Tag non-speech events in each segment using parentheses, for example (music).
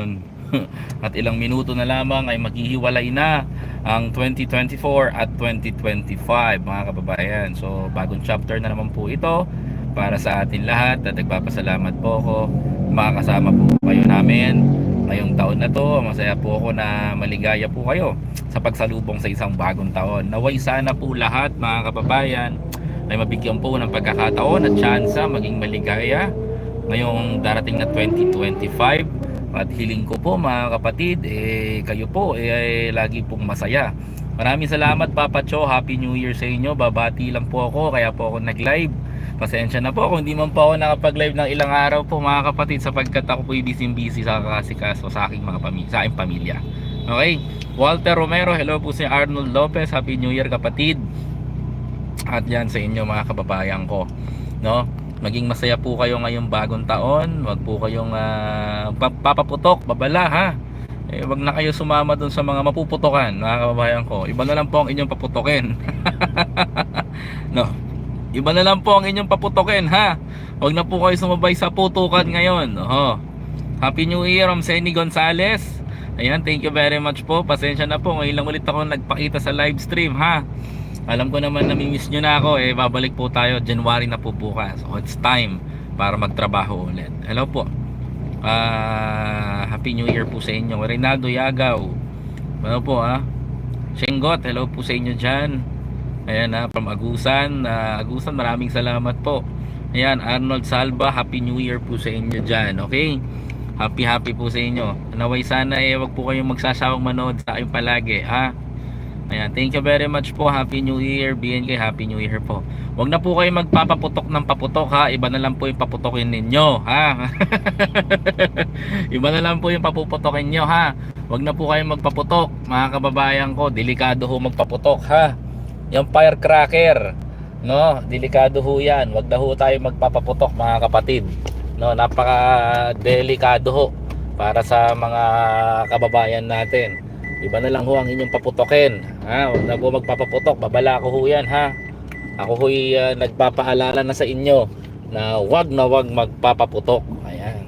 ngayon. (laughs) at ilang minuto na lamang ay maghihiwalay na ang 2024 at 2025 mga kababayan. So bagong chapter na naman po ito para sa atin lahat. At nagpapasalamat po ako. Makakasama po kayo namin ngayong taon na to. Masaya po ako na maligaya po kayo sa pagsalubong sa isang bagong taon. Naway sana po lahat mga kababayan ay mabigyan po ng pagkakataon at tsansa maging maligaya ngayong darating na 2025 at hiling ko po mga kapatid eh kayo po eh, ay lagi pong masaya maraming salamat Papa Cho Happy New Year sa inyo babati lang po ako kaya po ako nag live pasensya na po kung hindi man po ako nakapag-live ng ilang araw po mga kapatid sapagkat ako po busy-busy sa kakasikaso sa aking mga pamilya, sa aking pamilya. Okay? Walter Romero, hello po si Arnold Lopez, Happy New Year kapatid. At yan sa inyo mga kababayan ko. No? Maging masaya po kayo ngayong bagong taon. Wag po kayong pap- papaputok, babala ha. Eh, wag na kayo sumama dun sa mga mapuputokan, mga ko. Iba na lang po ang inyong paputokin. (laughs) no. Iba na lang po ang inyong paputokin ha. Huwag na po kayo sumabay sa putukan ngayon. Oho. Happy New Year, Ma'am Senny Gonzales. Ayan, thank you very much po. Pasensya na po. Ngayon lang ulit ako nagpakita sa live stream ha. Alam ko naman namimiss nyo na ako. Eh, babalik po tayo. January na po bukas. So, it's time para magtrabaho ulit. Hello po. Ah, Happy New Year po sa inyo. Reynaldo Yagaw. Ano po ha? Shengot, hello po sa inyo dyan. Ayan na, from Agusan. Ah, Agusan, maraming salamat po. Ayan, Arnold Salva, Happy New Year po sa inyo dyan. Okay? Happy happy po sa inyo. Naway sana eh, wag po kayong magsasawang manood sa akin palagi. Ha? Ayan, thank you very much po. Happy New Year. BNK, Happy New Year po. Wag na po kayo magpapaputok ng paputok ha. Iba na lang po yung paputokin ninyo. Ha? (laughs) Iba na lang po yung papuputokin nyo ha. Wag na po kayo magpaputok. Mga kababayan ko, delikado ho magpaputok ha. Yung firecracker, no? Delikado ho 'yan. Wag na ho tayo magpapaputok mga kapatid. No, napaka delikado ho para sa mga kababayan natin. Iba na lang ho ang inyong paputokin. Ha, wag na po magpapaputok. Babala ko ho 'yan ha. Ako ho'y uh, nagpapaalala na sa inyo na wag na wag magpapaputok. Ayan.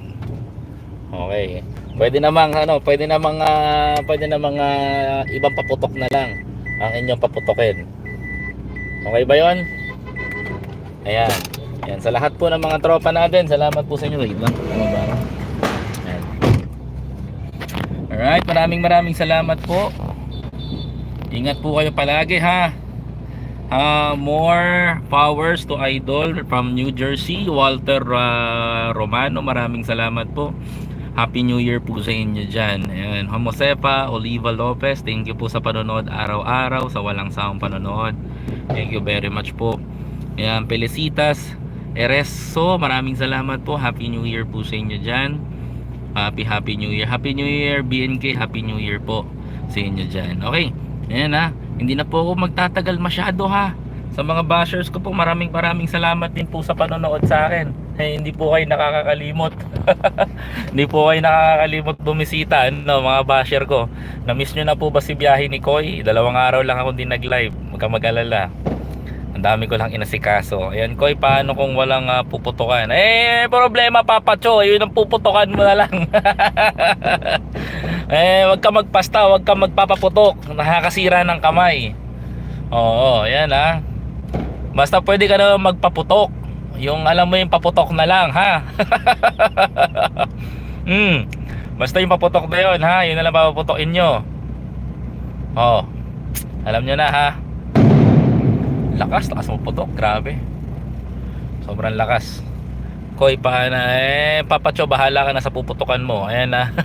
Okay. Pwede namang ano, pwede namang ah, pwede namang ah, ibang paputok na lang ang inyong paputokin. Okay ba 'yon? Ayan. Ayan, sa lahat po ng mga tropa natin, salamat po sa inyo. Wait lang, ano ba? Ayan. Alright, maraming maraming salamat po. Ingat po kayo palagi ha. Uh, more powers to Idol from New Jersey, Walter uh, Romano. Maraming salamat po. Happy New Year po sa inyo dyan. Ayan, Josefa, Oliva Lopez, thank you po sa panonood araw-araw, sa walang sawang panonood. Thank you very much po. Ayan, Pelicitas, Ereso, maraming salamat po. Happy New Year po sa inyo dyan. Happy Happy New Year. Happy New Year, BNK. Happy New Year po sa inyo dyan. Okay, ayan ha. Hindi na po ako magtatagal masyado ha. Sa mga bashers ko po, maraming maraming salamat din po sa panonood sa akin. Eh, hindi po kayo nakakakalimot. (laughs) hindi po kayo nakakakalimot bumisita, no, mga basher ko. Na-miss nyo na po ba si biyahe ni Koy? Dalawang araw lang ako din nag-live. Huwag mag-alala. Dami ko lang inasikaso. Ayan, Koy, paano kung walang ah, puputukan? Eh, problema, Papa Cho. Yun ang puputukan mo na lang. (laughs) eh, wag ka magpasta, wag ka magpapaputok. Nakakasira ng kamay. Oo, ayan ha. Basta pwede ka na magpaputok. Yung alam mo yung paputok na lang, ha? (laughs) hmm. Basta yung paputok na yun, ha? Yun na lang papaputokin nyo. Oo. Alam nyo na, ha? Lakas, lakas mo putok. Grabe. Sobrang lakas. Koy pa na eh papacho bahala ka na sa puputukan mo. Ayan na. (laughs)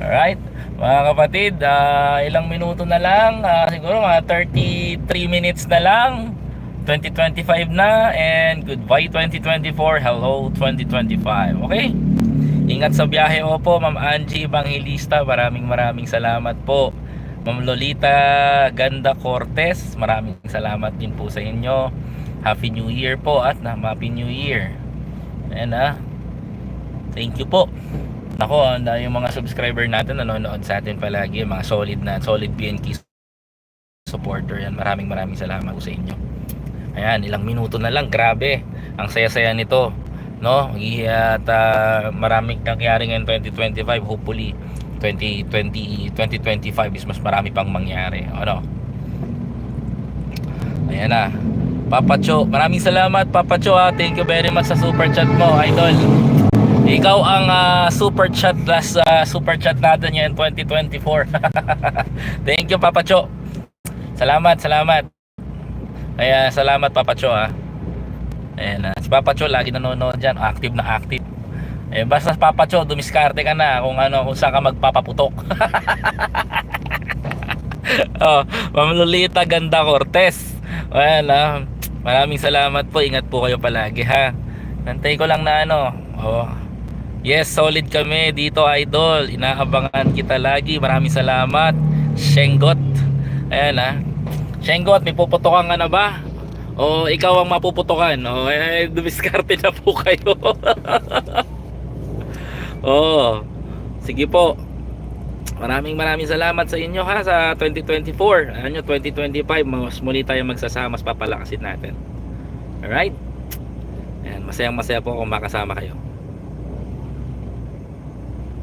Alright. Mga kapatid, ah, ilang minuto na lang, ah, siguro mga 33 minutes na lang. 2025 na and goodbye 2024. Hello 2025. Okay? Ingat sa biyahe mo po, Ma'am Angie Evangelista. Maraming maraming salamat po. Ma'am Lolita Ganda Cortez, maraming salamat din po sa inyo. Happy New Year po at na Happy New Year. Ayan ah. Thank you po. Nako, yung mga subscriber natin nanonood sa atin palagi, mga solid na, solid PNK supporter yan. Maraming maraming salamat po sa inyo. Ayan, ilang minuto na lang, grabe. Ang saya-saya nito. no at ah, maraming nangyari ngayon 2025 hopefully 2020 2025 is mas marami pang mangyari ano ayan na Papa Cho maraming salamat Papa Cho ha. thank you very much sa super chat mo idol ikaw ang ah, super chat last ah, super chat natin yan 2024 (laughs) thank you Papa Cho salamat salamat kaya salamat Papa Cho ha Ayan na. Si Papa Cho lagi nanonood dyan. Active na active. Eh, basta Papa Cho, dumiskarte ka na kung ano, kung saan ka magpapaputok. (laughs) oh, Ma'am Lolita Ganda Cortez. Ayan ah. Maraming salamat po. Ingat po kayo palagi ha. Nantay ko lang na ano. Oh. Yes, solid kami dito idol. Inaabangan kita lagi. Maraming salamat. Shengot. Ayan ah. Shengot, may puputokan ka na ba? O ikaw ang mapuputukan. O eh, dumiskarte na po kayo. (laughs) Oo. Sige po. Maraming maraming salamat sa inyo ha sa 2024. Ano 2025 mas muli tayo magsasama mas papalakasin natin. Alright? Ayan, masayang masaya po kung makasama kayo.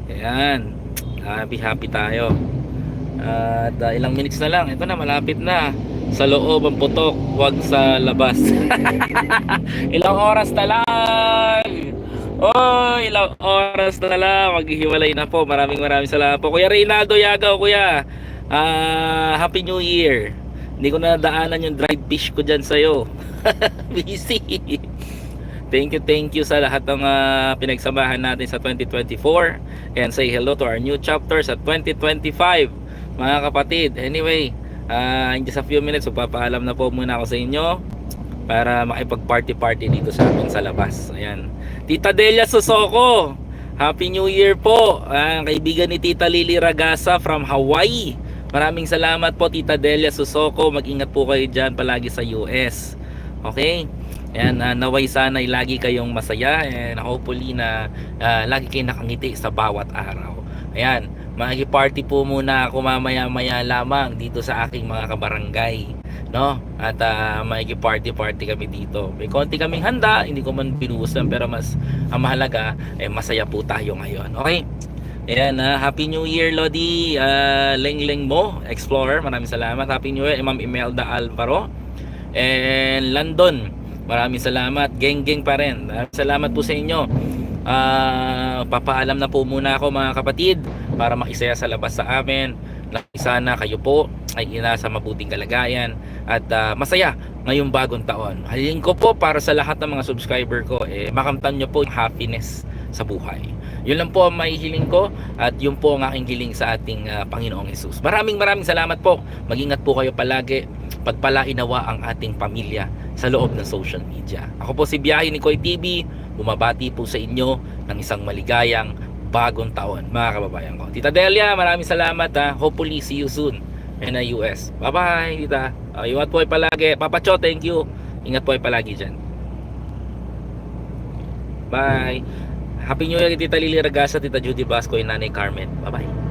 Ayan. Happy happy tayo. At ah, ilang minutes na lang. Ito na malapit na. Sa loob ang putok, wag sa labas. (laughs) ilang oras na lang. Oh, ilang oras na lang. Maghihiwalay na po. Maraming maraming salamat po. Kuya Reynaldo Yagaw, kuya. Ah, Happy New Year. Hindi ko na daanan yung dried fish ko dyan sa'yo. (laughs) Busy. Thank you, thank you sa lahat ng ah, pinagsamahan natin sa 2024 and say hello to our new chapter sa 2025 mga kapatid. Anyway, ah, in just a few minutes magpapaalam na po muna ako sa inyo para makipag-party-party dito sa amin sa labas. Ayan. Tita Delia Sosoko, Happy New Year po. Ah, kaibigan ni Tita Lily Ragasa from Hawaii. Maraming salamat po Tita Delia Sosoko. Mag-ingat po kayo dyan palagi sa US. Okay? Ayan, ah, naway sana ay lagi kayong masaya and hopefully na ah, lagi kayong nakangiti sa bawat araw. Ayan, makiki-party po muna ako mamaya-maya lamang dito sa aking mga kabarangay. No? At uh, makiki-party-party kami dito. May konti kaming handa, hindi ko man binuhusan pero mas ang mahalaga eh masaya po tayo ngayon. Okay? Ayan, ah, Happy New Year Lodi, ah, Leng Leng Mo, Explorer, maraming salamat. Happy New Year, Ma'am Imelda Alvaro. And London, maraming salamat. Geng geng pa rin. Maraming salamat po sa inyo. Ah, papaalam na po muna ako mga kapatid para makisaya sa labas sa amin. Sana kayo po ay ina sa mabuting kalagayan at ah, masaya ngayong bagong taon. Halin ko po para sa lahat ng mga subscriber ko eh makamtan nyo po yung happiness sa buhay. Yun lang po ang mahihiling ko at yun po ang aking hiling sa ating ah, Panginoong Yesus. Maraming maraming salamat po. Mag-ingat po kayo palagi. Pagpalainawa ang ating pamilya sa loob ng social media. Ako po si Biyahe ni Koy TV. Bumabati po sa inyo ng isang maligayang bagong taon, mga kababayan ko. Tita Delia, maraming salamat ha. Hopefully, see you soon in the US. Bye-bye, tita. Uh, ingat po ay palagi. Papa Cho, thank you. Ingat po ay palagi dyan. Bye. Happy New Year, Tita Lily Ragasa, Tita Judy Basco, and Nanay Carmen. Bye-bye.